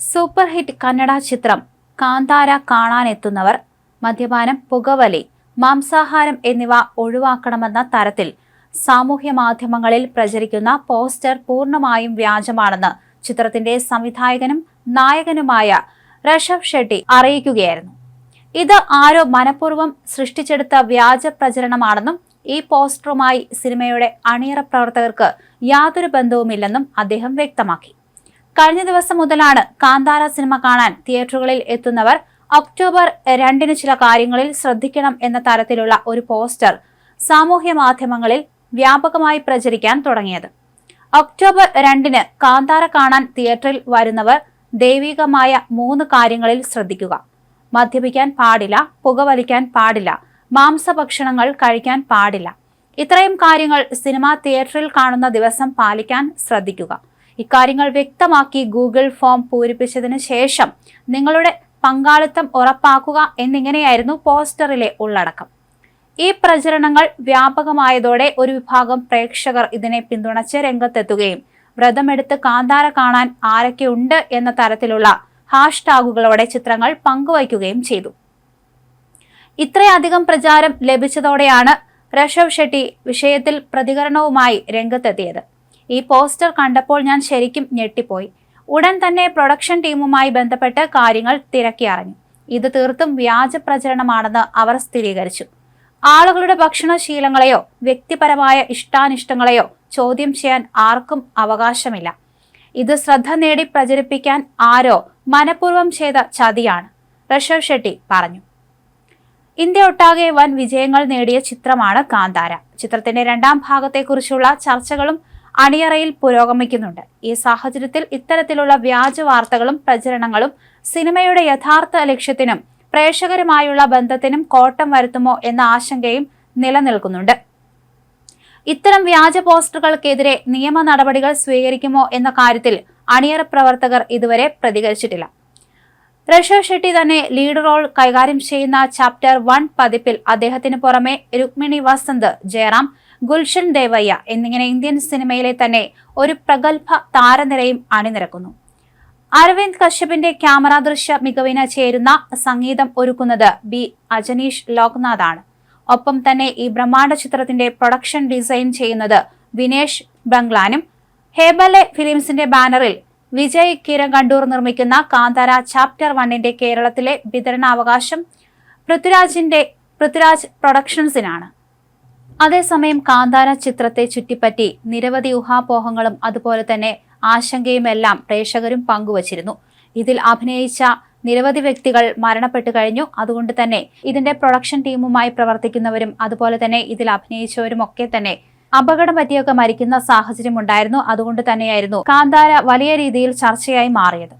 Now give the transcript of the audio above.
Super hit Kannada ചിത്രം കാന്താര കാണാനെത്തുന്നവർ മദ്യപാനം പുകവലി മാംസാഹാരം എന്നിവ ഒഴിവാക്കണമെന്ന തരത്തിൽ സാമൂഹ്യ മാധ്യമങ്ങളിൽ പ്രചരിക്കുന്ന പോസ്റ്റർ പൂർണമായും വ്യാജമാണെന്ന് ചിത്രത്തിന്റെ സംവിധായകനും നായകനുമായ ഋഷഭ് ഷെട്ടി അറിയിക്കുകയായിരുന്നു. ഇത് ആരോ മനഃപൂർവം സൃഷ്ടിച്ചെടുത്ത വ്യാജ പ്രചരണമാണെന്നും ഈ പോസ്റ്ററുമായി സിനിമയുടെ അണിയറ പ്രവർത്തകർക്ക് യാതൊരു ബന്ധവുമില്ലെന്നും അദ്ദേഹം വ്യക്തമാക്കി. കഴിഞ്ഞ ദിവസം മുതലാണ് കാന്താര സിനിമ കാണാൻ തിയേറ്ററുകളിൽ എത്തുന്നവർ ഒക്ടോബർ രണ്ടിന് ചില കാര്യങ്ങളിൽ ശ്രദ്ധിക്കണം എന്ന തരത്തിലുള്ള ഒരു പോസ്റ്റർ സാമൂഹ്യ മാധ്യമങ്ങളിൽ വ്യാപകമായി പ്രചരിക്കാൻ തുടങ്ങിയത്. ഒക്ടോബർ രണ്ടിന് കാന്താര കാണാൻ തിയേറ്ററിൽ വരുന്നവർ ദൈവികമായ മൂന്ന് കാര്യങ്ങളിൽ ശ്രദ്ധിക്കുക. മദ്യപിക്കാൻ പാടില്ല പുകവലിക്കാൻ പാടില്ല മാംസഭക്ഷണങ്ങൾ കഴിക്കാൻ പാടില്ല. ഇത്രയും കാര്യങ്ങൾ സിനിമാ തിയേറ്ററിൽ കാണുന്ന ദിവസം പാലിക്കാൻ ശ്രദ്ധിക്കുക. ഇക്കാര്യങ്ങൾ വ്യക്തമാക്കി ഗൂഗിൾ ഫോം പൂരിപ്പിച്ചതിന് ശേഷം നിങ്ങളുടെ പങ്കാളിത്തം ഉറപ്പാക്കുക എന്നിങ്ങനെയായിരുന്നു പോസ്റ്ററിലെ ഉള്ളടക്കം. ഈ പ്രചരണങ്ങൾ വ്യാപകമായതോടെ ഒരു വിഭാഗം പ്രേക്ഷകർ ഇതിനെ പിന്തുണച്ച് രംഗത്തെത്തുകയും വ്രതമെടുത്ത് കാന്താര കാണാൻ ആരൊക്കെയുണ്ട് എന്ന തരത്തിലുള്ള ഹാഷ്ടാഗുകളോടെ ചിത്രങ്ങൾ പങ്കുവയ്ക്കുകയും ചെയ്തു. ഇത്രയധികം പ്രചാരം ലഭിച്ചതോടെയാണ് ഋഷഭ് ഷെട്ടി വിഷയത്തിൽ പ്രതികരണവുമായി രംഗത്തെത്തിയത്. ഈ പോസ്റ്റർ കണ്ടപ്പോൾ ഞാൻ ശരിക്കും ഞെട്ടിപ്പോയി. ഉടൻ തന്നെ പ്രൊഡക്ഷൻ ടീമുമായി ബന്ധപ്പെട്ട് കാര്യങ്ങൾ തിരക്കി അറിഞ്ഞു. ഇത് തീർത്തും വ്യാജ പ്രചരണമാണെന്ന് അവർ സ്ഥിരീകരിച്ചു. ആളുകളുടെ ഭക്ഷണശീലങ്ങളെയോ വ്യക്തിപരമായ ഇഷ്ടാനിഷ്ടങ്ങളെയോ ചോദ്യം ചെയ്യാൻ ആർക്കും അവകാശമില്ല. ഇത് ശ്രദ്ധ നേടി പ്രചരിപ്പിക്കാൻ ആരോ മനഃപൂർവം ചെയ്ത ചതിയാണ് ഋഷഭ് ഷെട്ടി പറഞ്ഞു. ഇന്ത്യ ഒട്ടാകെ വൻ വിജയങ്ങൾ നേടിയ ചിത്രമാണ് കാന്താര. ചിത്രത്തിന്റെ രണ്ടാം ഭാഗത്തെക്കുറിച്ചുള്ള ചർച്ചകളും അണിയറയിൽ പുരോഗമിക്കുന്നുണ്ട്. ഈ സാഹചര്യത്തിൽ ഇത്തരത്തിലുള്ള വ്യാജ വാർത്തകളും പ്രചരണങ്ങളും സിനിമയുടെ യഥാർത്ഥ ലക്ഷ്യത്തിനും പ്രേക്ഷകരുമായുള്ള ബന്ധത്തിനും കോട്ടം വരുത്തുമോ എന്ന ആശങ്കയും നിലനിൽക്കുന്നുണ്ട്. ഇത്തരം വ്യാജ പോസ്റ്ററുകൾക്കെതിരെ നിയമ നടപടികൾ സ്വീകരിക്കുമോ എന്ന കാര്യത്തിൽ അണിയറ പ്രവർത്തകർ ഇതുവരെ പ്രതികരിച്ചിട്ടില്ല. ഋഷഭ് ഷെട്ടി തന്നെ ലീഡ് റോൾ കൈകാര്യം ചെയ്യുന്ന ചാപ്റ്റർ വൺ പതിപ്പിൽ അദ്ദേഹത്തിന് പുറമെ രുക്മിണി വസന്ത് ജയറാം ഗുൽഷൻ ദേവയ്യ എന്നിങ്ങനെ ഇന്ത്യൻ സിനിമയിലെ തന്നെ ഒരു പ്രഗത്ഭ താരനിരയും അണിനിരക്കുന്നു. അരവിന്ദ് കശ്യപിന്റെ ക്യാമറ ദൃശ്യ മികവിന് ചേരുന്ന സംഗീതം ഒരുക്കുന്നത് ബി അജനീഷ് ലോക്നാഥാണ്. ഒപ്പം തന്നെ ഈ ബ്രഹ്മാണ്ഡ ചിത്രത്തിന്റെ പ്രൊഡക്ഷൻ ഡിസൈൻ ചെയ്യുന്നത് വിനേഷ് ബംഗ്ലാനും. ഹേബലെ ഫിലിംസിന്റെ ബാനറിൽ വിജയ് കിരൺ കണ്ടൂർ നിർമ്മിക്കുന്ന കാന്താര ചാപ്റ്റർ വണ്ണിന്റെ കേരളത്തിലെ വിതരണാവകാശം പൃഥ്വിരാജിന്റെ പൃഥ്വിരാജ് പ്രൊഡക്ഷൻസിനാണ്. അതേസമയം കാന്താര ചിത്രത്തെ ചുറ്റിപ്പറ്റി നിരവധി ഊഹാപോഹങ്ങളും അതുപോലെ തന്നെ ആശങ്കയുമെല്ലാം പ്രേക്ഷകരും പങ്കുവച്ചിരുന്നു. ഇതിൽ അഭിനയിച്ച നിരവധി വ്യക്തികൾ മരണപ്പെട്ടു കഴിഞ്ഞു. അതുകൊണ്ട് തന്നെ ഇതിന്റെ പ്രൊഡക്ഷൻ ടീമുമായി പ്രവർത്തിക്കുന്നവരും അതുപോലെ തന്നെ ഇതിൽ അഭിനയിച്ചവരും ഒക്കെ തന്നെ അപകടം പറ്റിയൊക്കെ മരിക്കുന്ന സാഹചര്യം ഉണ്ടായിരുന്നു അതുകൊണ്ട് തന്നെയായിരുന്നു കാന്താര വലിയ രീതിയിൽ ചർച്ചയായി മാറിയത്.